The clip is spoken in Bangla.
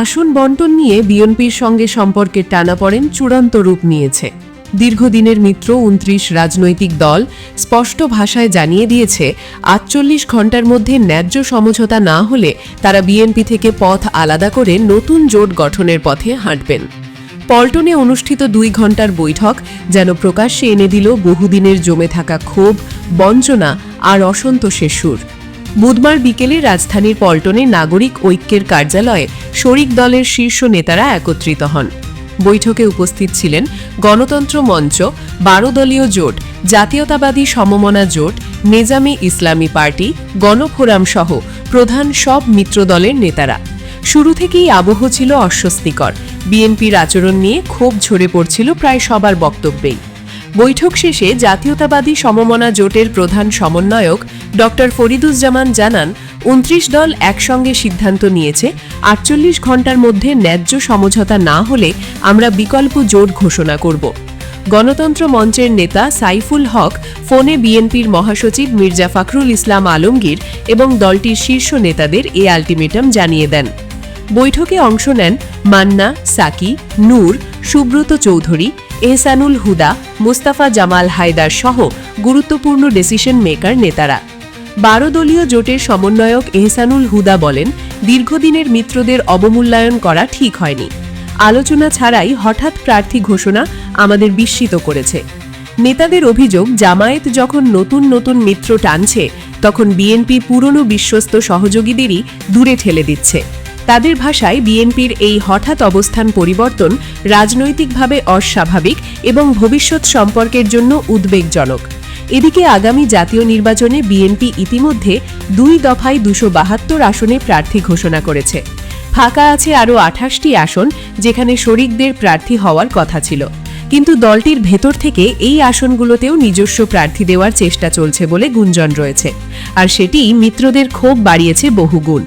আসন বন্টন নিয়ে বিএনপির সঙ্গে সম্পর্কের টানাপড়েন চূড়ান্ত রূপ নিয়েছে। দীর্ঘদিনের মিত্র উনত্রিশ রাজনৈতিক দল স্পষ্ট ভাষায় জানিয়ে দিয়েছে, আটচল্লিশ ঘণ্টার মধ্যে ন্যায্য সমঝোতা না হলে তারা বিএনপি থেকে পথ আলাদা করে নতুন জোট গঠনের পথে হাঁটবেন। পল্টনে অনুষ্ঠিত দুই ঘণ্টার বৈঠক যেন প্রকাশ্যে এনে দিল বহুদিনের জমে থাকা ক্ষোভ, বঞ্চনা আর অসন্তোষের সুর। বুধবার বিকেলে রাজধানীর পল্টনে নাগরিক ঐক্যের কার্যালয়ে শরিক দলের শীর্ষ নেতারা একত্রিত হন। বৈঠকে উপস্থিত ছিলেন গণতন্ত্র মঞ্চ, বারো দলীয় জোট, জাতীয়তাবাদী সমমনা জোট, নেজামে ইসলামী পার্টি, গণফোরাম সহ প্রধান সব মিত্র দলের নেতারা। শুরু থেকেই আবহ ছিল অস্বস্তিকর। বিএনপির আচরণ নিয়ে ক্ষোভ ঝরে পড়ছিল প্রায় সবার বক্তব্যেই। বৈঠক শেষে জাতীয়তাবাদী সমমনা জোটের প্রধান সমন্বয়ক ড ফরিদুজ্জামান জানান, উনত্রিশ দল একসঙ্গে সিদ্ধান্ত নিয়েছে, আটচল্লিশ ঘণ্টার মধ্যে ন্যায্য সমঝোতা না হলে আমরা বিকল্প জোট ঘোষণা করব। গণতন্ত্র মঞ্চের নেতা সাইফুল হক, ফোনে বিএনপির মহাসচিব মির্জা ফখরুল ইসলাম আলমগীর এবং দলটির শীর্ষ নেতাদের এ আলটিমেটাম জানিয়ে দেন। বৈঠকে অংশ নেন মান্না, সাকি, নূর, সুব্রত চৌধুরী এহসানুল হুদা, মুস্তাফা জামাল হায়দার সহ গুরুত্বপূর্ণ ডিসিশন মেকার নেতারা। বারো দলীয় জোটের সমন্বয়ক এহসানুল হুদা বলেন, দীর্ঘদিনের মিত্রদের অবমূল্যায়ন করা ঠিক হয়নি। আলোচনা ছাড়াই হঠাৎ প্রার্থী ঘোষণা আমাদের বিস্মিত করেছে। নেতাদের অভিযোগ, জামায়াত যখন নতুন নতুন মিত্র টানছে, তখন বিএনপি পুরনো বিশ্বস্ত সহযোগীদেরই দূরে ঠেলে দিচ্ছে। তাদের ভাষায় বিএনপির এই হঠাৎ অবস্থান পরিবর্তন রাজনৈতিকভাবে অস্বাভাবিক এবং ভবিষ্যৎ সম্পর্কের জন্য উদ্বেগজনক। এদিকে আগামী জাতীয় নির্বাচনে বিএনপি ইতিমধ্যে দুই দফায় দুশো বাহাত্তর আসনে প্রার্থী ঘোষণা করেছে। ফাঁকা আছে আরও আঠাশটি আসন যেখানে শরিকদের প্রার্থী হওয়ার কথা ছিল। কিন্তু দলটির ভেতর থেকে এই আসনগুলোতেও নিজস্ব প্রার্থী দেওয়ার চেষ্টা চলছে বলে গুঞ্জন রয়েছে। আর সেটি মিত্রদের ক্ষোভ বাড়িয়েছে বহুগুণ।